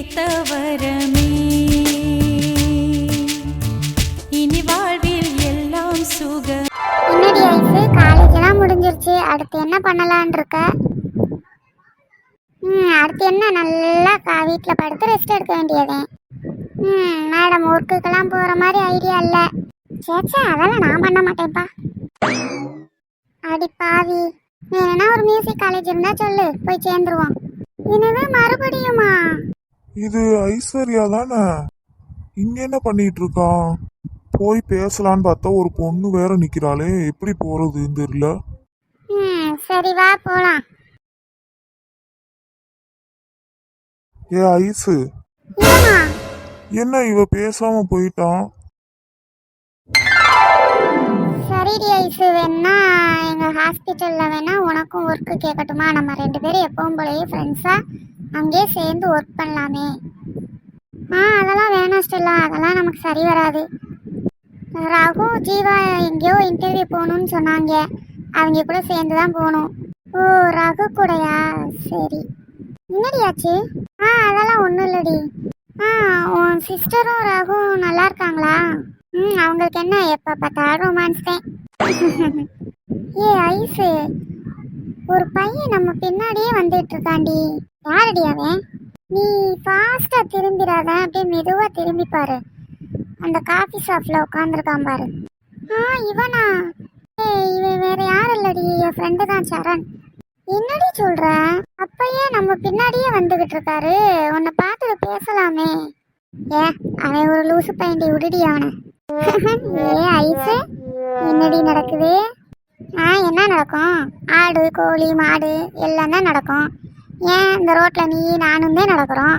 கிடைத்த வரமே இனி வாழ்வில் எல்லாம் சுக என்னடி ஐஸு காலேஜெல்லாம் முடிஞ்சிருச்சு. அடுத்து என்ன பண்ணலான் இருக்க? ம் அடுத்து என்ன? நல்லா கா வீட்டில் படுத்து ரெஸ்ட் எடுக்க வேண்டியதே. ம் மேடம் ஒர்க்குக்கெல்லாம் போகிற மாதிரி ஐடியா இல்லை. சேச்சா அதெல்லாம் நான் பண்ண மாட்டேன்ப்பா அடி பாவி. வேணா ஒரு மியூசிக் காலேஜ் இருந்தால் சொல்லு. போய் சேர்ந்துருவோம். இது ஐஸ்வர்யா தானே இங்க என்ன பண்ணிட்டு இருக்கான் போய் பேசலான்னு பார்த்தா ஒரு பொண்ணு வேற நிக்கிறாளே. எப்படி போறதுன்னு தெரியல. ம் சரி வா போலாம். ஏ ஐஸு ஏமா என்ன இவ பேசாம போயிட்டான் சரிடி ஐசு. வேணா எங்க ஹாஸ்பிட்டல்ல வேணா உனக்கும் ஒர்க்கு கேட்கட்டுமா நம்ம ரெண்டு பேரும் எப்பவும் போலயே ஃப்ரெண்ட்ஸா அங்கேயே சேர்ந்து ஒர்க் பண்ணலாமே. ஆ அதெல்லாம் வேணாம் ஸ்டெல்லா. அதெல்லாம் நமக்கு சரி வராது. ரகு ஜீவா எங்கேயோ இன்டர்வியூ போகணும்னு சொன்னாங்க. அவங்க கூட சேர்ந்து தான் போகணும். ஓ ரகு கூடயா? சரி. என்னடியாச்சு? ஆ அதெல்லாம் ஒன்றும் இல்லடி. ஆ உன் சிஸ்டரும் ரகும் நல்லா இருக்காங்களா? ம் அவங்களுக்கு என்ன எப்போ பார்த்தா ரொமான்ஸ் தான். ஏ ஐஸு ஒரு பையன் நம்ம பின்னாடியே வந்துட்டு இருக்காண்டி யாரடி அவன்? நீ ஃபாஸ்ட்டாக திரும்பிடாத அப்படியே மெதுவாக திரும்பி பாரு. அந்த காஃபி ஷாப்பில் உட்காந்துருக்கான் பாரு. ஆ இவனா? ஏய் இவன் வேற யாரும் இல்லடி. என் ஃப்ரெண்டு தான் சரண். என்னடி சொல்ற? அப்பயே நம்ம பின்னாடியே வந்துகிட்டு இருக்காரு. உன்னை பார்த்து பேசலாமே. ஏ அவன் ஒரு லூசு பையன்டி. விடுடி அவனை. ஏ ஐசு என்னடி நடக்குது? ஆ என்ன நடக்கும்? ஆடு கோழி மாடு எல்லாம் தான் நடக்கும். ஏன் இந்த ரோட்ல நீ நானும் தான் நடக்கிறோம்?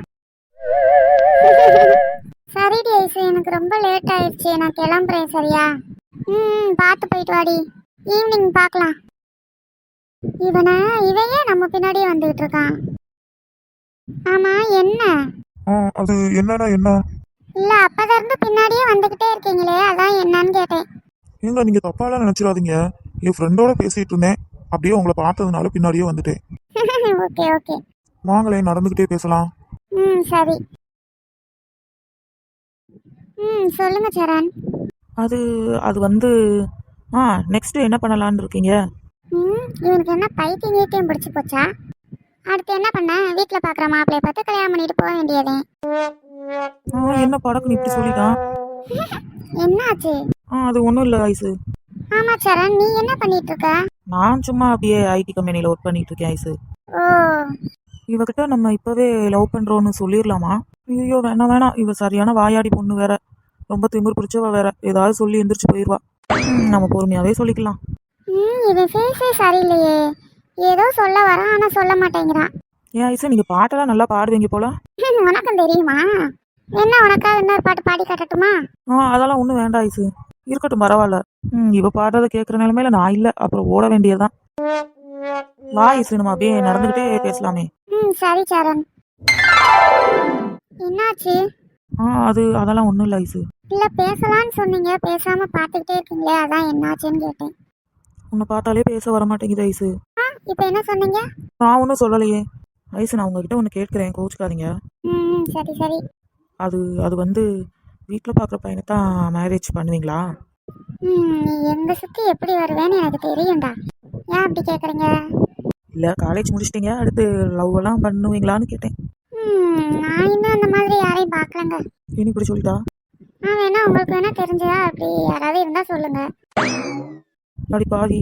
சரிடி ஐசு எனக்கு ரொம்ப லேட் ஆயிடுச்சு. நான் கிளம்புறேன் சரியா? ம் பார்த்து போயிட்டு வாடி. ஈவினிங் பார்க்கலாம். இவனை இவையே நம்ம பின்னாடியே வந்துகிட்டு இருக்கான்? ஆமா என்ன? அது என்னடா என்ன? இல்ல அப்பதான் இருந்து பின்னாடியே வந்துகிட்டே இருக்கீங்களே அதான் என்னன்னு கேட்டேன். ஏங்க நீங்க தப்பாலாம் நினைச்சிடாதீங்க. என் ஃப்ரெண்டோட பேசிட்டு இருந்தேன். அப்படியே உங்களை பார்த்ததுனால பின்னாடியே வந்துட்டேன். Okay okay. வாங்களேன் நடந்துகிட்டே பேசலாம். ம் சரி. ம் சொல்லுங்க சரண். அது அது வந்து ஆ நெக்ஸ்ட் என்ன பண்ணலான்னு இருக்கீங்க? ம் இவனுக்கு என்ன பைத்தியம் கீத்தியம் பிடிச்சி போச்சா? அடுத்து என்ன பண்ண? வீட்டில் பார்க்குற மாப்பிள்ளைய பார்த்து கல்யாணம் பண்ணிட்டு போக வேண்டியதே. ஆ என்ன படக்குன்னு இப்படி சொல்லிட்டான்? என்னாச்சு? ஆ அது ஒன்றும் இல்லை ஐசு. ஆமா சரண் நீ என்ன பண்ணிட்டு இருக்க? நான் சும்மா அப்படியே ஐடி கம்பெனியில் ஒர்க் பண்ணிட்டு இருக்கேன் ஐசு. ஓ இவகிட்ட நம்ம இப்போவே லவ் பண்ணுறோன்னு சொல்லிடலாமா ஐயோ வேணாம் வேணாம். இவ சரியான வாயாடி பொண்ணு வேற. ரொம்ப திமிர் பிடிச்சவ வேற. ஏதாவது சொல்லி எந்திரிச்சு போயிடுவா ம், நம்ம பொறுமையாகவே சொல்லிக்கலாம். ம் இவன் ஃபேஸே சரியில்லையே. ஏதோ சொல்ல வரான் ஆனால் சொல்ல மாட்டேங்கிறான். ஏன் ஐசு நீங்கள் பாட்டெல்லாம் நல்லா பாடுவீங்க போல? உனக்கும் தெரியுமா? என்ன உனக்காக இன்னொரு பாட்டு பாடி காட்டட்டுமா? ஆ அதெல்லாம் ஒன்றும் வேண்டாம் ஐசு. இருக்கட்டும் பரவாயில்ல. ம் இவ பாடுறத கேட்குற நிலமையில நான் இல்லை. அப்புறம் ஓட வேண்டியதுதான். வா நம்ம அப்படியே நடந்துக்கிட்டே பேசலாமே. ம் சரி சரண். என்னாச்சு? ஆ அது அதெல்லாம் ஒன்றும் இல்லை ஐசு. இல்ல பேசலாம்னு சொன்னீங்க. பேசாம பார்த்துக்கிட்டே இருக்கீங்களே அதான் என்னாச்சுன்னு கேட்டேன். உன்னை பார்த்தாலே பேச வர மாட்டேங்குது ஐசு. ஆ இப்போ என்ன சொன்னீங்க? நான் ஒன்றும் சொல்லலையே. ஐசு நான் உங்ககிட்ட ஒன்று கேட்குறேன் கோச்சுக்காதீங்க. ம் ம், சரி சரி. அது அது வந்து வீட்டில் பார்க்குற பையனை தான் மேரேஜ் பண்ணுவீங்களா? எங்க சுத்தி எப்படி வருவேன்னு எனக்கு தெரியும்டா. ஏன் அப்படி கேக்குறீங்க? இல்லை காலேஜ் முடிச்சிட்டீங்க அடுத்து லவ் எல்லாம் பண்ணுவீங்களான்னு கேட்டேன். நான் இன்னும் அந்த மாதிரி யாரையும் பார்க்கலங்க. இனி இப்படி சொல்லிட்டா? நான் வேணா உங்களுக்கு வேணா தெரிஞ்சதா அப்படி யாராவது இருந்தா சொல்லுங்க. அப்படி பாவி.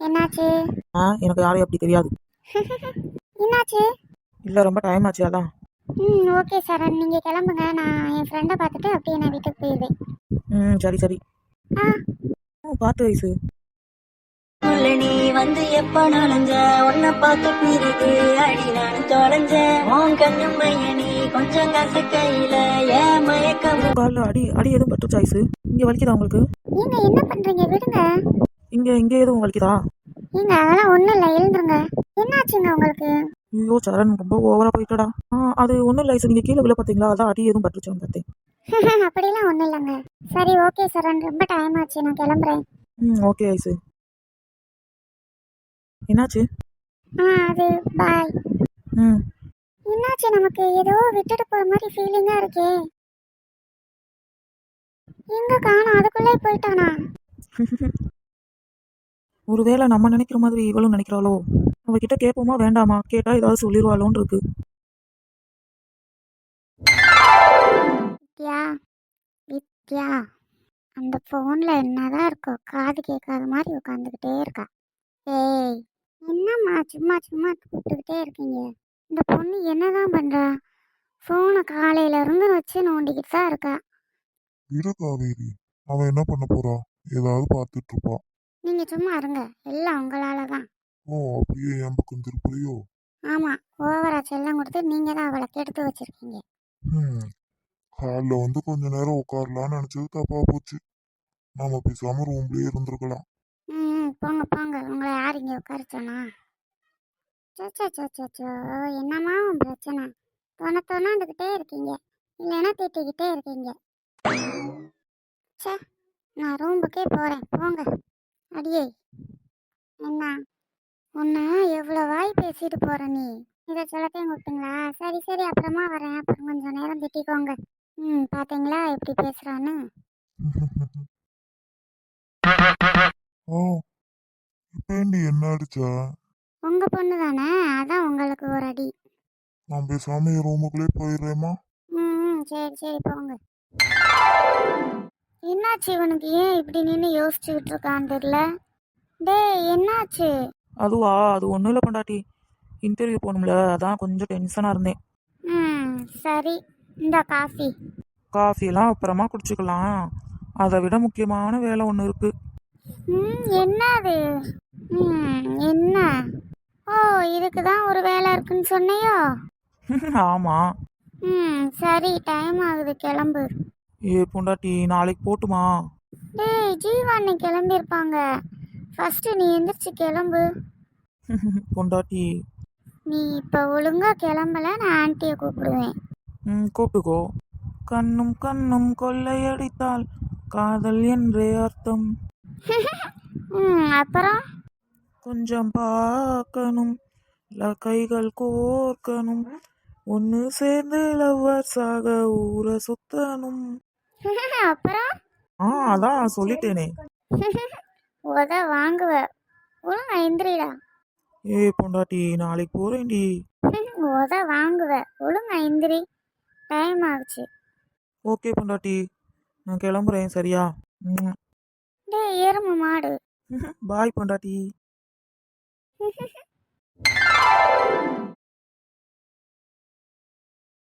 என்னாச்சு? ஆ எனக்கு யாரையும் அப்படி தெரியாது. என்னாச்சு? இல்லை ரொம்ப டைம் ஆச்சு அதான். ம் ஓகே சரண் நீங்க கிளம்புங்க. நான் என் ஃப்ரெண்டை பார்த்துட்டு அப்படியே நான் வீட்டுக்கு போயிடுவேன். ம் சரி சரி. ஆ. பார்த்து உள்ள நீ வந்து எப்ப நுழைஞ்ச? உன்னை பார்த்த பிறகு அடி நான் தொலைஞ்ச. உன் கண்ணு மையனி கொஞ்சம் கச கையில ஏன் மயக்கம்? காலில் அடி அடி எதுவும் பட்டுச்சா ஐசு? இங்கே வலிக்குதா உங்களுக்கு? நீங்க என்ன பண்றீங்க? விடுங்க. இங்கே இங்கே எதுவும் வலிக்குதா? நீங்க அதெல்லாம் ஒண்ணும் இல்லை. எழுந்துருங்க. என்னாச்சுங்க உங்களுக்கு? ஐயோ சரண் ரொம்ப ஓவராக போயிட்டடா. ஆ அது ஒன்றும் இல்லை ஐசு நீங்கள் கீழே விழ பார்த்தீங்களா அதான் அடி எதுவும் பட்டுச்சான்னு பார்த்தேன் அப்படிலாம் ஒண்ணும் இல்லைங்க. சரி ஓகே சரண் ரொம்ப டைம் ஆச்சு நான் கிளம்புறேன். ம் ஓகே ஐசு என்னாச்சு? ஆ அது பாய் ம். என்ன என்னாச்சு நமக்கு? ஏதோ விட்டுட்டு போற மாதிரி ஃபீலிங்கா இருக்கே. எங்க காணோம்? அதுக்குள்ளே போயிட்டானா? ஒருவேளை நம்ம நினைக்கிற மாதிரி இவளும் நினைக்கிறாளோ? அவகிட்ட கேட்போமா வேண்டாமா? கேட்டா ஏதாவது சொல்லிடுவாளோன்னு இருக்கு. வித்யா அந்த ஃபோன்ல என்னதான் இருக்கோ காது கேட்காத மாதிரி உட்காந்துக்கிட்டே இருக்கா. ஏய் என்னம்மா சும்மா சும்மா கூப்பிட்டுக்கிட்டே இருக்கீங்க? இந்த பொண்ணு என்னதான் பண்றா? ஃபோனை காலையில இருந்து வச்சு நோண்டிக்கிட்டு தான் இருக்கா. இரு காவேரி அவன் என்ன பண்ண போறா? ஏதாவது பார்த்துட்டு இருப்பா. நீங்க சும்மா இருங்க எல்லாம் உங்களால தான் ஓ அப்படியே என் பக்கம் திருப்புறியோ? ஆமா ஓவரா செல்லம் கொடுத்து நீங்க தான் அவளை கெடுத்து வச்சிருக்கீங்க. ம். ஹாலில் வந்து கொஞ்ச நேரம் உட்காரலாம்னு நினச்சது தப்பாக போச்சு. நாம பேசாம ரூம்லேயே இருந்திருக்கலாம். ம் போங்க போங்க. உங்களை யார் இங்கே உட்கார சொன்னா? சோச்சோ சோச்சோ சோ. என்னம்மா உன் பிரச்சனை? தொண தோணாண்டுக்கிட்டே இருக்கீங்க. இல்லைன்னா திட்டிக்கிட்டே இருக்கீங்க. சே நான் ரூம்புக்கே போகிறேன் போங்க. அடியே. என்ன? உன்னை எவ்வளோ வாய் பேசிட்டு போகிற நீ? இதை சொல்லத்தையும் கூப்பிட்டுங்களா? சரி சரி. அப்புறமா வரேன். அப்புறம் கொஞ்சம் நேரம் திட்டிக்கோங்க. ம் பார்த்தீங்களா எப்படி பேசுகிறான்னு ஓ இப்பேண்டி என்ன அடிச்சா? உங்கள் பொண்ணு தானே? அதான் உங்களுக்கு ஒரு அடி. நான் பேசாம என் ரூமுக்குள்ளே போயிடுறேம்மா. ம் ம், சரி சரி போங்க. என்னாச்சு இவனுக்கு ஏன் இப்படி நின்று யோசிச்சுக்கிட்டு இருக்கான்னு தெரியல? டேய் என்னாச்சு? அதுவா? அது ஒன்றும் இல்லை பொண்டாட்டி. இன்டர்வியூ போகணும்ல. அதான் கொஞ்சம் டென்ஷனாக இருந்தேன். ம் சரி. இந்த காஃபி. காஃபியெல்லாம் அப்புறமா குடிச்சுக்கலாம். அதை விட முக்கியமான வேலை ஒன்று இருக்கு. ம் என்னது? ம் என்ன? ஓ இதுக்கு தான் ஒரு வேலை இருக்குன்னு சொன்னையோ? ஆமாம் ம் சரி டைம் ஆகுது கிளம்பு. ஏ பொண்டாட்டி நாளைக்கு போட்டுமா? டேய் ஜீவாண்ணி கிளம்பியிருப்பாங்க. ஃபஸ்ட்டு நீ எந்திரிச்சு கிளம்பு. பொண்டாட்டி. நீ இப்போ ஒழுங்கா கிளம்பல நான் ஆன்ட்டியை கூப்பிடுவேன். ம் கூப்பிட்டுக்கோ கண்ணும் கண்ணும் கொள்ளையடித்தால் காதல் என்றே அர்த்தம். அப்புறம்? கொஞ்சம் பார்க்கணும். கைகள் கோர்க்கணும். ஒன்று சேர்ந்து லவ்வர்ஸாக ஊரை சுத்தணும். அப்புறம்? ஆ அதான் சொல்லிட்டேனே. உத வாங்குவ. ஒழுங்கா எந்திரிடா ஏ பொண்டாட்டி நாளைக்கு போறேன்டி. உத வாங்குவ. ஒழுங்கா எந்திரி டைம் ஆகுச்சு ஓகே பொண்டாட்டி நான் கிளம்புறேன் சரியா? டேய் எருமை மாடு. பாய் பொண்டாட்டி.